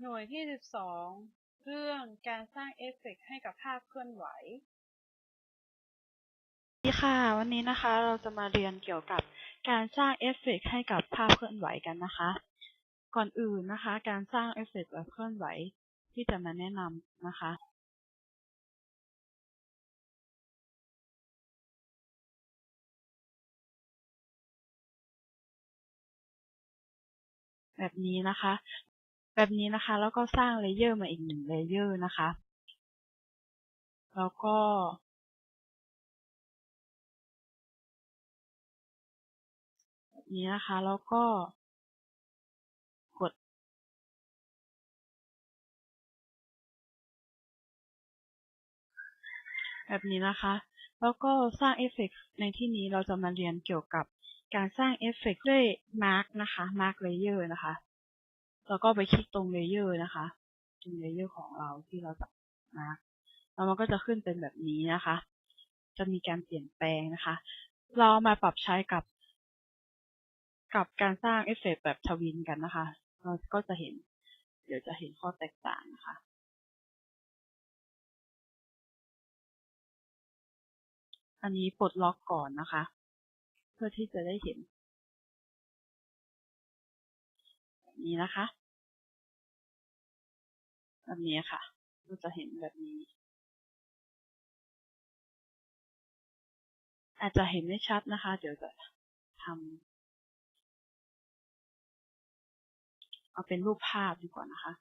หน่วยที่ 12 เรื่องการสร้างเอฟเฟกต์ให้กับภาพเคลื่อนไหวสวัสดีค่ะ วันนี้นะคะเราจะมาเรียนเกี่ยวกับการสร้างเอฟเฟกต์ให้กับภาพเคลื่อนไหวกันนะคะ ก่อนอื่นนะคะ การสร้างเอฟเฟกต์แบบเคลื่อนไหวที่จะมาแนะนำนะคะแบบนี้นะคะ แบบนี้นะคะ แล้วก็สร้างเลเยอร์มาอีกหนึ่งเลเยอร์นะคะ แล้วก็แบบนี้นะคะ แล้วก็กด แบบนี้นะคะ แล้วก็สร้างเอฟเฟกต์ในที่นี้เราจะมาเรียนเกี่ยวกับการสร้างเอฟเฟกต์ด้วย Mark นะคะ Mark Layer นะคะ แล้วก็ไปคลิกตรง Layer นะคะ ตรง Layer ของเราที่เราจะ Mark แล้วมันก็จะขึ้นเป็นแบบนี้นะคะ จะมีการเปลี่ยนแปลงนะคะ เรามาปรับใช้กับ กับการสร้างเอฟเฟกต์แบบทวินกันนะคะ เราก็จะเห็น เดี๋ยวจะเห็นข้อแตกต่างนะคะ อันนี้ปลดล็อกก่อนนะคะ เพื่อที่จะได้เห็น นี้นะคะ แบบนี้ค่ะก็จะเห็นแบบนี้ อาจจะเห็นไม่ชัดนะคะ เดี๋ยวจะทำเอาเป็นรูปภาพดีกว่านะคะ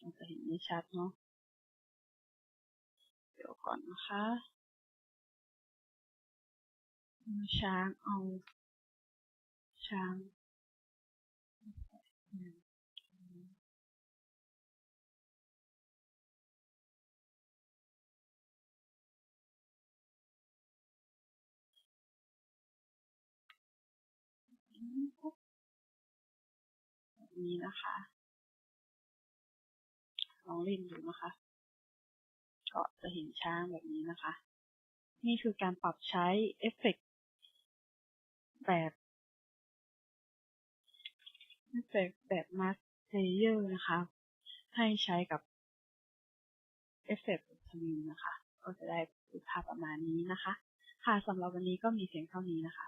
อาจะเห็นไม่ชัดเนาะ เดี๋ยวก่อนนะคะช้างเอาช้าง แบบนี้นะคะลองเล่นดูนะคะก็จะเห็นช้างแบบนี้นะคะ นี่คือการปรับใช้เอฟเฟกต์แบบเอฟเฟกต์แบบ Mask Layer นะคะ ให้ใช้กับเอฟเฟกต์ทวินนะคะ ก็จะได้ภาพประมาณนี้นะคะ ค่ะสำหรับวันนี้ก็มีเพียงเท่านี้นะคะ